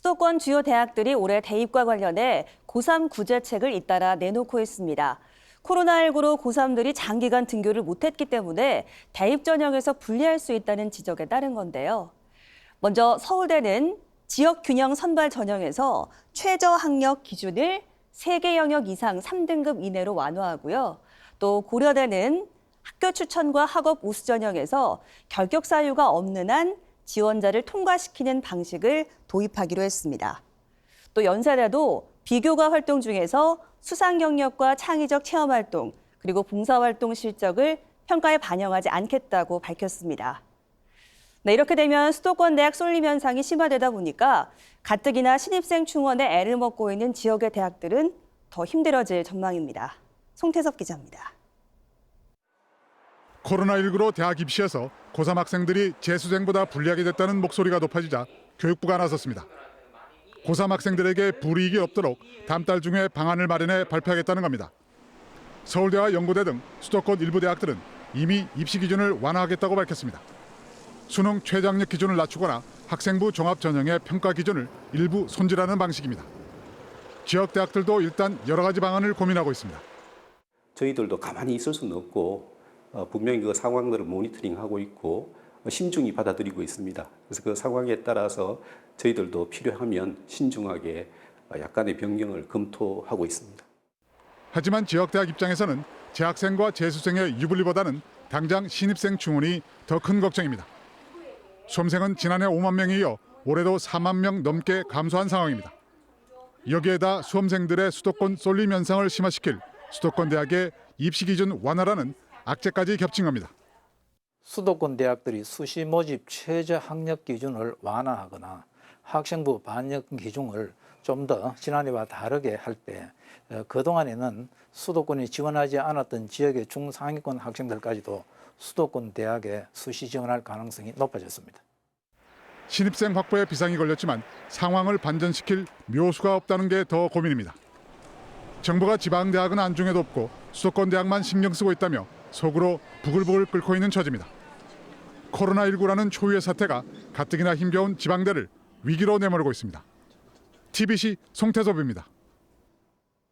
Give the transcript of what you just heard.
수도권 주요 대학들이 올해 대입과 관련해 고3 구제책을 잇따라 내놓고 있습니다. 코로나19로 고3들이 장기간 등교를 못했기 때문에 대입 전형에서 분리할 수 있다는 지적에 따른 건데요. 먼저 서울대는 지역 균형 선발 전형에서 최저 학력 기준을 3개 영역 이상 3등급 이내로 완화하고요. 또 고려대는 학교 추천과 학업 우수 전형에서 결격 사유가 없는 한 지원자를 통과시키는 방식을 도입하기로 했습니다. 또 연세대도 비교과 활동 중에서 수상 경력과 창의적 체험 활동 그리고 봉사 활동 실적을 평가에 반영하지 않겠다고 밝혔습니다. 네, 이렇게 되면 수도권 대학 쏠림 현상이 심화되다 보니까 가뜩이나 신입생 충원에 애를 먹고 있는 지역의 대학들은 더 힘들어질 전망입니다. 송태섭 기자입니다. 코로나19로 대학 입시에서 고3 학생들이 재수생보다 불리하게 됐다는 목소리가 높아지자 교육부가 나섰습니다. 고3 학생들에게 불이익이 없도록 다음 달 중에 방안을 마련해 발표하겠다는 겁니다. 서울대와 연고대 등 수도권 일부 대학들은 이미 입시 기준을 완화하겠다고 밝혔습니다. 수능 최저학력 기준을 낮추거나 학생부 종합 전형의 평가 기준을 일부 손질하는 방식입니다. 지역 대학들도 일단 여러 가지 방안을 고민하고 있습니다. 저희들도 가만히 있을 수는 없고 어, 분명히 그 상황들을 모니터링하고 있고 어, 신중히 받아들이고 있습니다. 그래서 그 상황에 따라서 저희들도 필요하면 신중하게 어, 약간의 변경을 검토하고 있습니다. 하지만 지역 대학 입장에서는 재학생과 재수생의 유불리보다는 당장 신입생 충원이 더 큰 걱정입니다. 수험생은 지난해 5만 명에 이어 올해도 4만 명 넘게 감소한 상황입니다. 여기에다 수험생들의 수도권 쏠림 현상을 심화시킬 수도권 대학의 입시 기준 완화라는 악재까지 겹친 겁니다. 수도권 대학들이 수시 모집 최저 학력 기준을 완화하거나 학생부 반영 기준을 좀 더 지난해와 다르게 할 때 그동안에는 수도권이 지원하지 않았던 지역의 중상위권 학생들까지도 수도권 대학에 수시 지원할 가능성이 높아졌습니다. 신입생 확보에 비상이 걸렸지만 상황을 반전시킬 묘수가 없다는 게 더 고민입니다. 정부가 지방 대학은 안중에도 없고 수도권 대학만 신경 쓰고 있다며 속으로 부글부글 끓고 있는 처지입니다. 코로나19라는 초유의 사태가 가뜩이나 힘겨운 지방대를 위기로 내몰고 있습니다. TBC 송태섭입니다.